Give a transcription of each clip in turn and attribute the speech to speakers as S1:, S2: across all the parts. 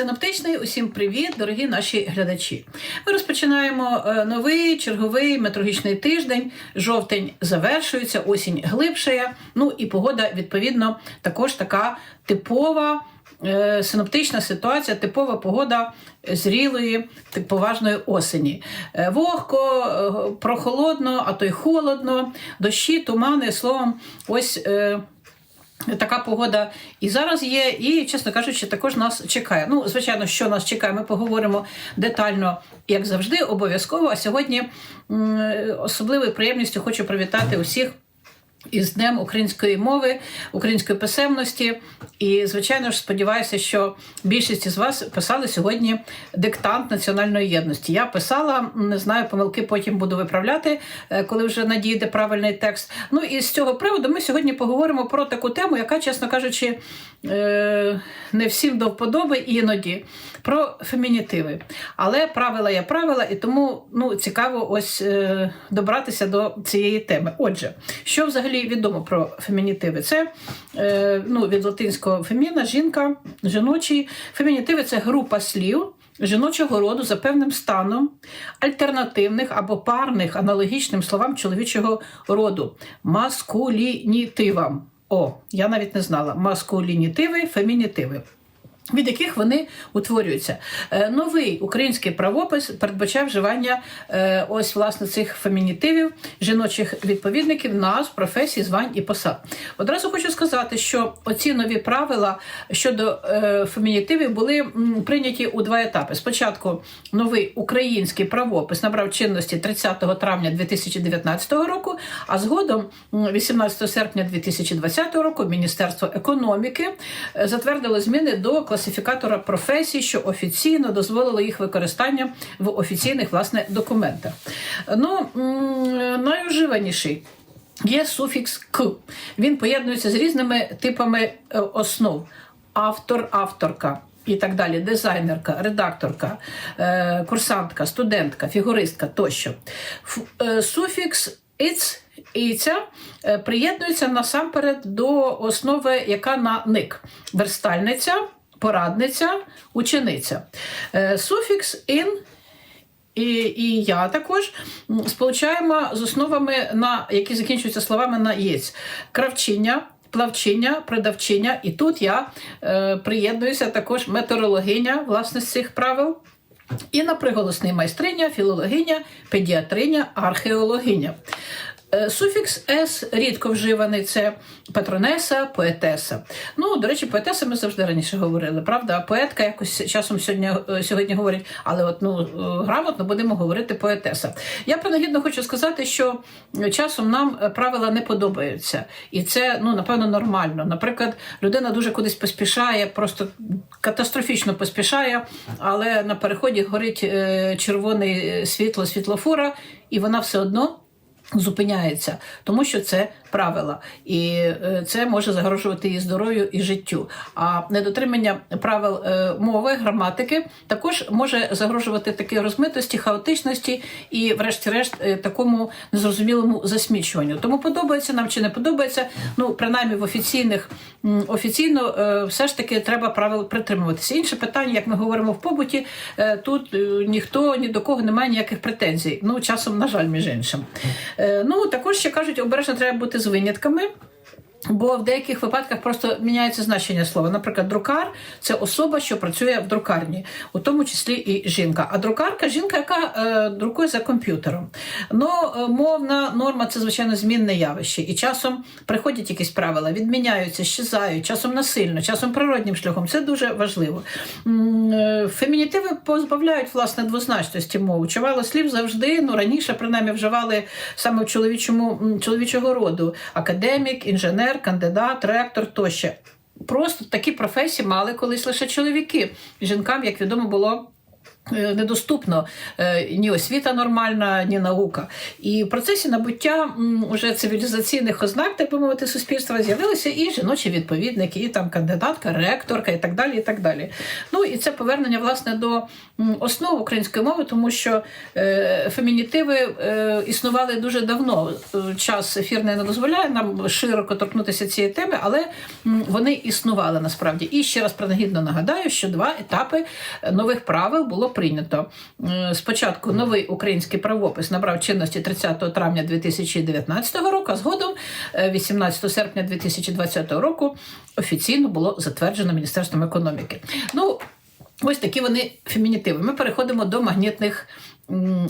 S1: синоптичний. Усім привіт, дорогі наші глядачі. Ми розпочинаємо е, новий черговий метрологічний тиждень. Жовтень завершується, осінь глибшає. Ну і погода, відповідно, також така типова. е, Синоптична ситуація, типова погода зрілої, поважної осені. Е, Вогко, прохолодно, а то й холодно, дощі, тумани, словом, ось Така погода і зараз є, і, чесно кажучи, також нас чекає. Ну, звичайно, що нас чекає, ми поговоримо детально, як завжди, обов'язково. А сьогодні особливою приємністю хочу привітати усіх. Із Днем української мови, української писемності. І, звичайно ж, сподіваюся, що більшість із вас писали сьогодні диктант національної єдності. Я писала, не знаю, помилки потім буду виправляти, е, коли вже надійде правильний текст. Ну і з цього приводу ми сьогодні поговоримо про таку тему, яка, чесно кажучи, е, не всім до вподоби іноді про фемінітиви. Але правила є правила, і тому ну, цікаво ось е, добратися до цієї теми. Отже, що взагалі відомо про фемінітиви? Це е, ну, від латинського феміна, жінка, жіночий. Фемінітиви це група слів. Жіночого роду за певним станом альтернативних або парних аналогічним словам чоловічого роду маскулінітивам. О, я навіть не знала. Маскулінітиви, фемінітиви. Від яких вони утворюються. Е, Новий український правопис передбачає вживання е, ось власне цих фемінітивів, жіночих відповідників, назв, професій, звань і посад. Одразу хочу сказати, що оці нові правила щодо е, фемінітивів були прийняті у два етапи. Спочатку новий український правопис набрав чинності 30 травня 2019 року, а згодом, 18 серпня 2020 року, Міністерство економіки затвердило зміни до класифікатора професій, що офіційно дозволило їх використання в офіційних власне документах. Ну найуживаніший. Є суфікс к. Він поєднується з різними типами е, основ: автор, авторка. І так далі, дизайнерка, редакторка, е, курсантка, студентка, фігуристка тощо. Е, Суфікс «іц» «іця» приєднується насамперед до основи, яка на ник верстальниця, порадниця, учениця. Е, Суфікс ін і, і я також сполучаємо з основами, на, які закінчуються словами на єць. Кравчиня, плавчиня, продавчиня. І тут я е, приєднуюся також метеорологиня власне з цих правил. І на приголосний майстриня, філологиня, педіатриня, археологиня. Е, Суфікс «с» рідко вживаний це патронеса, поетеса. Ну, до речі, поетеса ми завжди раніше говорили, правда? Поетка якось часом сьогодні, е, сьогодні говорить, але от ну е, грамотно будемо говорити поетеса. Я принагідно хочу сказати, що часом нам правила не подобаються, і це ну напевно нормально. Наприклад, людина дуже кудись поспішає, просто катастрофічно поспішає, але на переході горить червоне світло світлофора, і вона все одно зупиняється, тому що це правила, і е, це може загрожувати і здоров'ю, і життю. А недотримання правил е, мови, граматики також може загрожувати такі розмитості, хаотичності і, врешті-решт, е, такому незрозумілому засмічуванню. Тому подобається нам чи не подобається. Ну, принаймні в офіційних офіційно все ж таки треба правил притримуватися. Інше питання, як ми говоримо в побуті, тут ніхто ні до кого не має ніяких претензій. Ну, часом, на жаль, між іншим. Ну, також ще кажуть, обережно треба бути з винятками. Бо в деяких випадках просто міняється значення слова. Наприклад, друкар це особа, що працює в друкарні, у тому числі і жінка. А друкарка жінка, яка е, друкує за комп'ютером. Ну, е, мовна норма це звичайно змінне явище. І часом приходять якісь правила, відміняються, щезають, часом насильно, часом природнім шляхом. Це дуже важливо. Е, Фемінітиви позбавляють власне двозначності мови. Чувало слів завжди, ну раніше принаймні вживали саме в чоловічому чоловічого роду: академік, інженер, кандидат, ректор тощо. Просто такі професії мали колись лише чоловіки. Жінкам, як відомо, було недоступно е, ні освіта нормальна, ні наука. І в процесі набуття м, уже цивілізаційних ознак, так би мовити, суспільства з'явилися і жіночі відповідники, і там кандидатка, ректорка, і так далі. І так далі. Ну і це повернення власне до основ української мови, тому що е, фемінітиви е, існували дуже давно. Е, Час ефірний не дозволяє нам широко торкнутися цієї теми, але вони існували насправді. І ще раз принагідно нагадаю, що два етапи е, нових правил було прийнято. Е, Спочатку новий український правопис набрав чинності 30 травня 2019 року, а згодом е, 18 серпня 2020 року офіційно було затверджено Міністерством економіки. Ну, ось такі вони фемінітиви. Ми переходимо до магнітних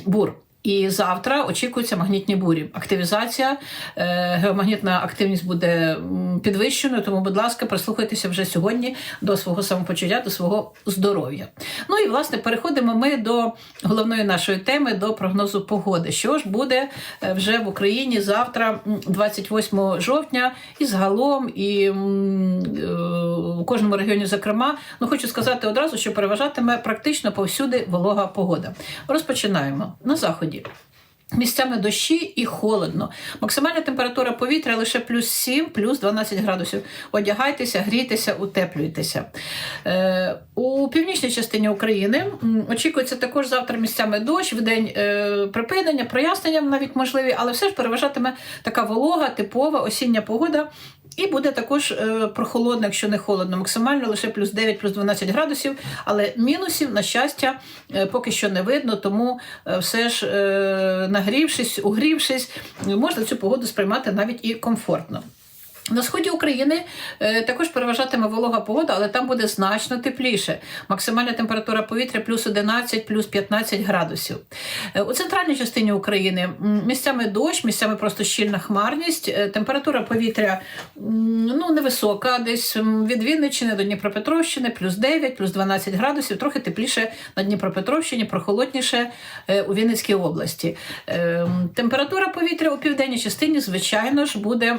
S1: бур. І завтра очікуються магнітні бурі. Активізація, е, геомагнітна активність буде підвищеною, тому, будь ласка, прислухайтеся вже сьогодні до свого самопочуття, до свого здоров'я. Ну і власне переходимо ми до головної нашої теми, до прогнозу погоди. Що ж буде е, вже в Україні завтра, 28 жовтня, і загалом, і е, у кожному регіоні, зокрема, ну хочу сказати одразу, що переважатиме практично повсюди волога погода. Розпочинаємо на заході. Місцями дощі і холодно. Максимальна температура повітря лише плюс 7, плюс 12 градусів. Одягайтеся, грійтеся, утеплюйтеся. Е, у північній частині України очікується також завтра місцями дощ, в день е, припинення, прояснення навіть можливі, але все ж переважатиме така волога, типова осіння погода. І буде також е, прохолодно, якщо не холодно, максимально лише плюс 9, плюс 12 градусів, але мінусів, на щастя, е, поки що не видно, тому е, все ж нагрівшись, угрівшись, можна цю погоду сприймати навіть і комфортно. На сході України е, також переважатиме волога погода, але там буде значно тепліше. Максимальна температура повітря плюс 11, плюс 15 градусів. Е, у центральній частині України місцями дощ, місцями просто щільна хмарність. Е, температура повітря ну, невисока, десь від Вінниччини до Дніпропетровщини, плюс 9, плюс 12 градусів, трохи тепліше на Дніпропетровщині, прохолодніше у Вінницькій області. Е, Температура повітря у південній частині, звичайно ж, буде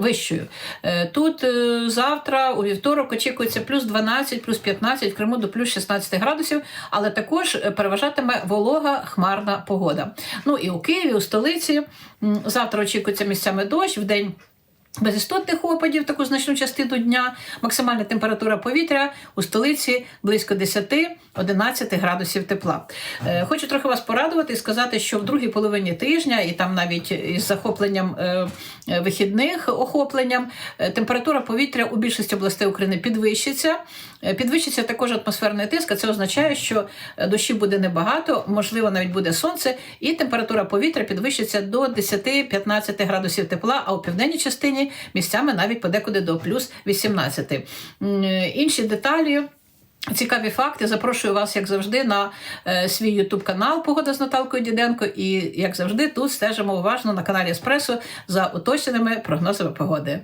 S1: вищою. Е, Тут е, завтра, у вівторок, очікується плюс 12, плюс 15, в Криму до плюс 16 градусів, але також е, переважатиме волога хмарна погода. Ну і у Києві, у столиці, завтра очікується місцями дощ, в день без істотних опадів, таку значну частину дня. Максимальна температура повітря у столиці близько 10-11 градусів тепла. Е, Хочу трохи вас порадувати і сказати, що в другій половині тижня, і там навіть із захопленням е, е, вихідних охопленням, температура повітря у більшості областей України підвищиться. Підвищиться також атмосферний тиск, а це означає, що дощів буде небагато, можливо, навіть буде сонце, і температура повітря підвищиться до 10-15 градусів тепла, а у південній частині місцями навіть подекуди до плюс 18. Е, Інші деталі. Цікаві факти. Запрошую вас, як завжди, на е, свій Ютуб канал Погода з Наталкою Діденко. І як завжди, тут стежимо уважно на каналі Еспресо за уточненими прогнозами погоди.